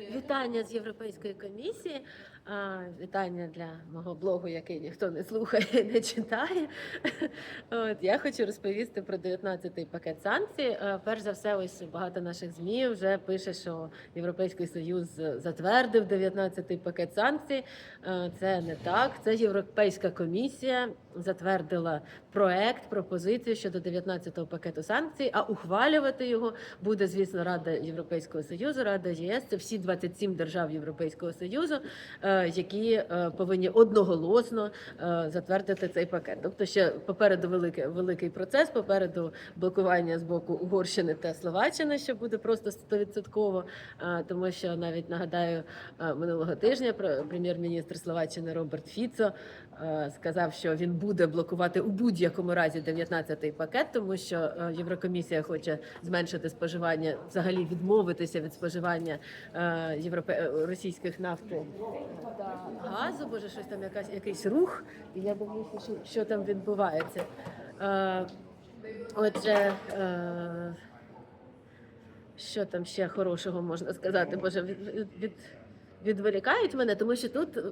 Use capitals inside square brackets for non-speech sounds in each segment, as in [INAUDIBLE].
Вітання з Європейської комісії. Вітання для мого блогу, який ніхто не слухає не читає. От я хочу розповісти про 19-й пакет санкцій. Перш за все, ось багато наших змі вже пише, що Європейський Союз затвердив 19-й пакет санкцій. Це не так. Це Європейська комісія затвердила проект, пропозицію щодо 19-го пакету санкцій. А ухвалювати його буде, звісно, Рада Європейського Союзу, Рада ЄС. Це всі 27 держав Європейського Союзу, е, які е, повинні одноголосно е, затвердити цей пакет. Тобто, ще попереду великий, великий процес, попереду блокування з боку Угорщини та Словаччини, що буде просто стовідсотково, е, тому що навіть нагадаю минулого тижня про- прем'єр-міністр Словаччини Роберт Фіцо сказав, що він буде блокувати у будь-якому разі 19-й пакет, тому що е, Єврокомісія хоче зменшити споживання, взагалі відмовитися від споживання е, європе... е, російських нафти газу. Боже, щось там якась якийсь рух, і я дивлюся, що, що там відбувається. Отже. Що там ще хорошого можна сказати? Боже, від, від, відволікають мене, тому що тут е,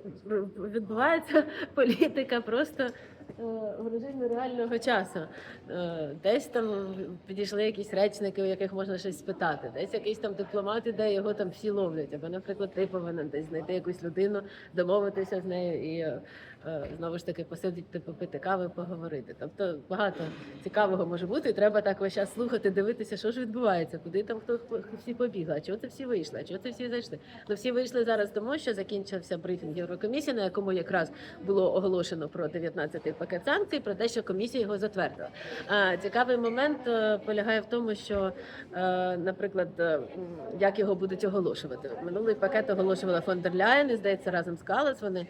відбувається [LAUGHS] політика просто е, в режимі реального часу. Е, Десь там підійшли якісь речники, у яких можна щось спитати, десь якийсь там дипломат іде, його там всі ловлять. Або, наприклад, ти повинен десь знайти якусь людину, домовитися з нею і знову ж таки посидіти, попити кави, поговорити. Тобто багато цікавого може бути, і треба так весь час слухати, дивитися, що ж відбувається, куди там хто всі побігли, чого це всі вийшли, чого це всі зайшли. Ну всі вийшли зараз тому, що закінчився брифінг Єврокомісії, на якому якраз було оголошено про 19-й пакет санкцій, про те, що комісія його затвердила. Цікавий момент е, полягає в тому, що, е, наприклад, е, як його будуть оголошувати. Минулий пакет оголошувала фон дер Ляєн, і здається, разом з Калас вони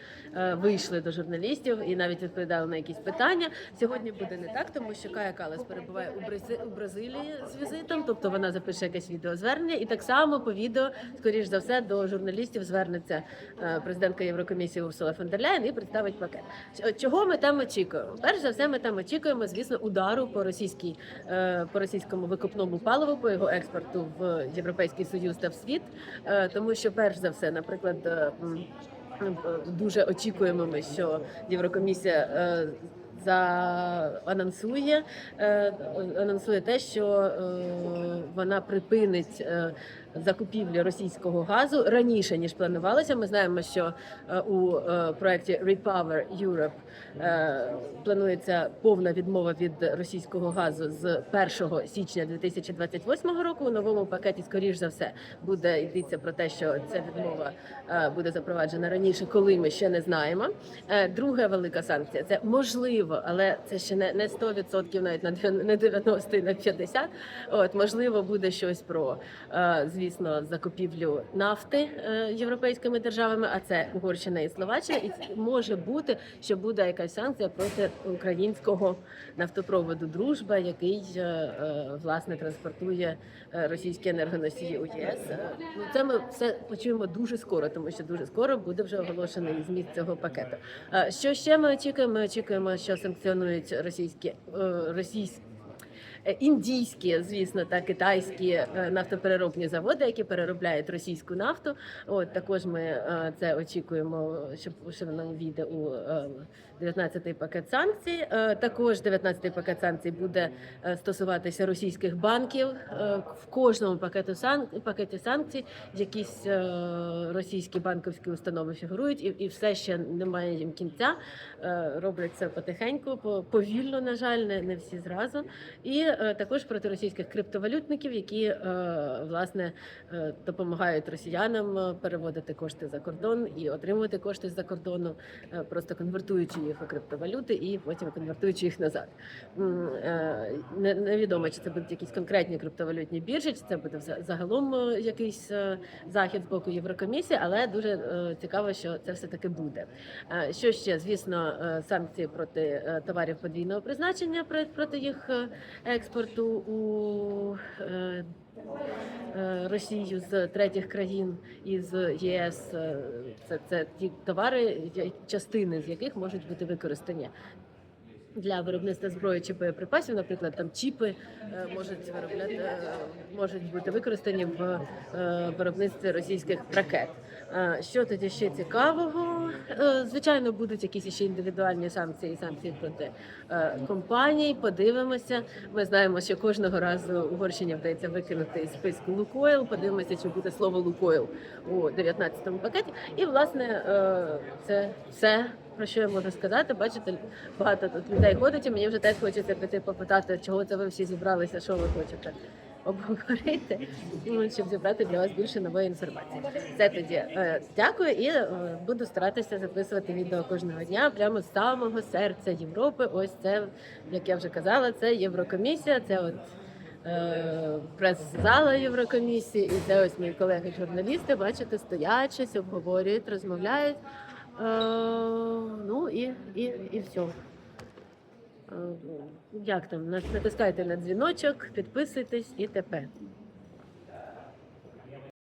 вийшли до журналістів і навіть відповідали на якісь питання. Сьогодні буде не так, тому що Кая Калас перебуває у Брази- у Бразилії з візитом, тобто вона запише якесь відеозвернення, і так само по відео, скоріш за все, до журналістів звернеться е, президентка Єврокомісії Урсула фон і представить пакет. Чого ми там очікуємо? Перш за все, ми там очікуємо, звісно, удару по російській е, по російському викопному паливу, по його експорту в Європейський Союз та в світ, Е, тому що перш за все, наприклад. Дуже очікуємо ми, що Єврокомісія е, заанонсує анонсує те, що вона припинить закупівлі російського газу раніше ніж планувалося. Ми знаємо, що е, у е, проєкті Repower Europe е, планується повна відмова від російського газу з 1 січня 2028 року. У новому пакеті, скоріш за все, буде йдеться про те, що ця відмова буде запроваджена раніше, коли ми ще не знаємо. Друга велика санкція це можливо, але це ще не не 100%, навіть на дев'ян- не 90 і на 50. От можливо, буде щось про е, звісно закупівлю нафти е, європейськими державами, а це Угорщина і Словаччина. І може бути, що буде якась санкція проти українського нафтопроводу Дружба, який е, е, власне транспортує російські енергоносії у ЄС. Ну це ми все почуємо дуже скоро, тому що дуже скоро буде вже оголошений зміст цього пакету. Що ще ми очікуємо? Ми очікуємо, що санкціонують російські російські. Е, Індійські, звісно, та китайські е, нафтопереробні заводи, які переробляють російську нафту. От також ми е, це очікуємо, щоб що воно війде у е, 19-й пакет санкцій. Також 19-й пакет санкцій буде стосуватися російських банків. В кожному пакету сан... пакеті санкцій якісь російські банківські установи фігурують, і, і все ще немає їм кінця. Роблять це потихеньку, по- повільно, на жаль, не, всі зразу. І також проти російських криптовалютників, які е, власне е, допомагають росіянам е, переводити кошти за кордон і отримувати кошти з-за кордону, е, просто конвертуючи їх у криптовалюти і потім конвертуючи їх назад. Е, Невідомо, чи це будуть якісь конкретні криптовалютні біржі, чи це буде загалом е, якийсь е, захід з боку Єврокомісії, але дуже е, цікаво, що це все таки буде. Е, Що ще, звісно, е, санкції проти е, товарів подвійного призначення про- проти їх е, експорту у е, е, Росію з третіх країн і з ЄС. Е, Це, це ті товари, частини з яких можуть бути використані Для виробництва зброї чи боєприпасів, наприклад, там чіпи можуть виробляти, можуть бути використані в виробництві російських ракет. Що тоді ще цікавого? Е, Звичайно, будуть якісь ще індивідуальні санкції, санкції проти е, компаній. Подивимося. Ми знаємо, що кожного разу Угорщині вдається викинути із списку Лукойл. Подивимося, чи буде слово Лукойл у 19-му пакеті. І власне е, це все. Про що я можу сказати? Бачите, багато тут людей ходить, і мені вже теж хочеться піти попитати, чого це ви всі зібралися, що ви хочете обговорити, щоб зібрати для вас більше нової інформації. Це тоді е, дякую і е, буду старатися записувати відео кожного дня прямо з самого серця Європи. Ось це, як я вже казала, це Єврокомісія. Це от. е, Прес-зала Єврокомісії, і це ось мої колеги-журналісти, бачите, стоять щось, обговорюють, розмовляють. Ну і, і, і все. Е, Як там? Натискайте на дзвіночок, підписуйтесь і т.п.